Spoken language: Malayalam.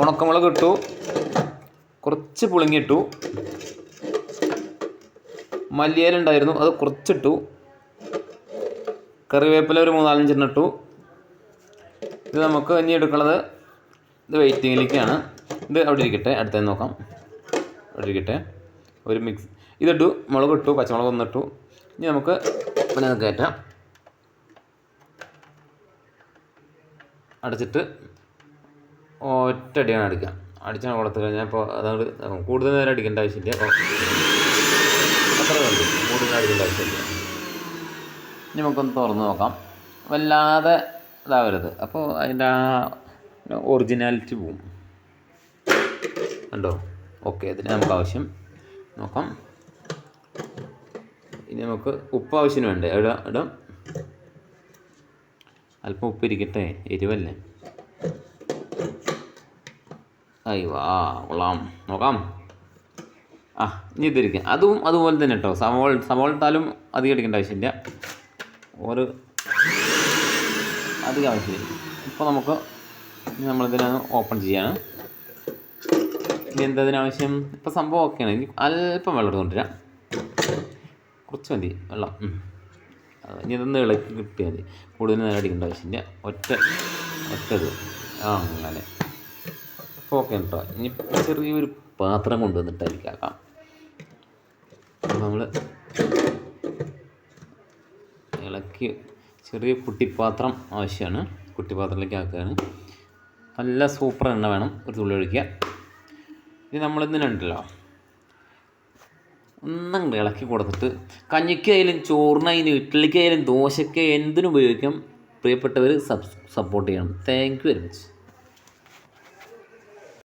ഉണക്കമുളക് ഇട്ടു. കുറച്ച് പുളിങ്ങിട്ടു. മല്ലിയേല ഉണ്ടായിരുന്നു അത് കുറച്ചിട്ടു. കറിവേപ്പില ഒരു മൂന്നാലഞ്ചെണ്ണം ഇട്ടു. ഇത് നമുക്ക് ഇനി എടുക്കുന്നത് ഇത് വെയിറ്റിങ്ങിലേക്കാണ് ഇത് അവിടെ ഇരിക്കട്ടെ അടുത്തത് നോക്കാം. അവിടെ ഇരിക്കട്ടെ. ഒരു മിക്സ് ഇതിട്ടു മുളക് ഇട്ടു പച്ചമുളക് ഒന്നിട്ടു ഇനി നമുക്ക് പിന്നെ കയറ്റാം. അടച്ചിട്ട് ഒറ്റയടിയാണ് അടിക്കാം അടിച്ചാൽ കൊടുത്തു കഴിഞ്ഞാൽ ഇപ്പോൾ അതുകൊണ്ട് കൂടുതൽ നേരം അടിക്കേണ്ട ആവശ്യമില്ല. അപ്പോൾ അത്ര മതി കൂടുതൽ അടിക്കേണ്ട ആവശ്യമില്ല. നമുക്കൊന്ന് തുറന്ന് നോക്കാം. വല്ലാതെ ഇതാവരുത്. അപ്പോൾ അതിന്റെ ആ ഒറിജിനാലിറ്റി പോവും. ഉണ്ടോ ഓക്കെ ഇതിന് നമുക്ക് ആവശ്യം നോക്കാം. ഇനി നമുക്ക് ഉപ്പ് ആവശ്യത്തിന് വേണ്ടേ? ഇടാം ഇടാം അല്പം ഉപ്പ് ഇരിക്കട്ടെ? എരിവല്ലേ? അയ്യോ കൊള്ളാം. നോക്കാം. ആ ഇനി ഇതിരിക്കാം. അതും അതുപോലെ തന്നെ കേട്ടോ സമോൾ സമോൾ താലും അധികം അടിക്കേണ്ട ആവശ്യമില്ല. ഒരു അധികം ആവശ്യമില്ല. ഇപ്പോൾ നമുക്ക് നമ്മളിതിനെ ഓപ്പൺ ചെയ്യാണ്. ഇനി എന്തതിനാവശ്യം ഇപ്പോൾ സംഭവം ഓക്കെയാണ് ഇനി അല്പം വെള്ളം എടുത്തുകൊണ്ടിരാം കുറച്ച് മതി വെള്ളം. ഇനി ഇതൊന്ന് ഇളക്കി കിട്ടിയാൽ മതി. കൂടുതൽ നേരം അടിക്കേണ്ട ആവശ്യമില്ല. ഒറ്റ ഒറ്റത് ആ അങ്ങനെ. ഓക്കെ കേട്ടോ ഇനി ചെറിയൊരു പാത്രം കൊണ്ടുവന്നിട്ട് അതിലേക്കാക്കാം നമ്മൾ ഇളക്കി ചെറിയ കുട്ടിപ്പാത്രം ആവശ്യമാണ്. കുട്ടിപ്പാത്രത്തിലേക്ക് ആക്കുകയാണ്. നല്ല സൂപ്പർ എണ്ണ വേണം. ഒരു തുള്ളി ഒഴിക്കുക. ഇനി നമ്മളിതിനുണ്ടല്ലോ ഒന്നങ്ങോട്ട് ഇളക്കി കൊടുത്തിട്ട് കഞ്ഞിക്കായാലും ചോറിനായാലും ഇഡ്ഡലിക്കായാലും ദോശയ്ക്ക് എന്തിനും ഉപയോഗിക്കാം. പ്രിയപ്പെട്ടവർ സപ്പോർട്ട് ചെയ്യണം. Thank you very much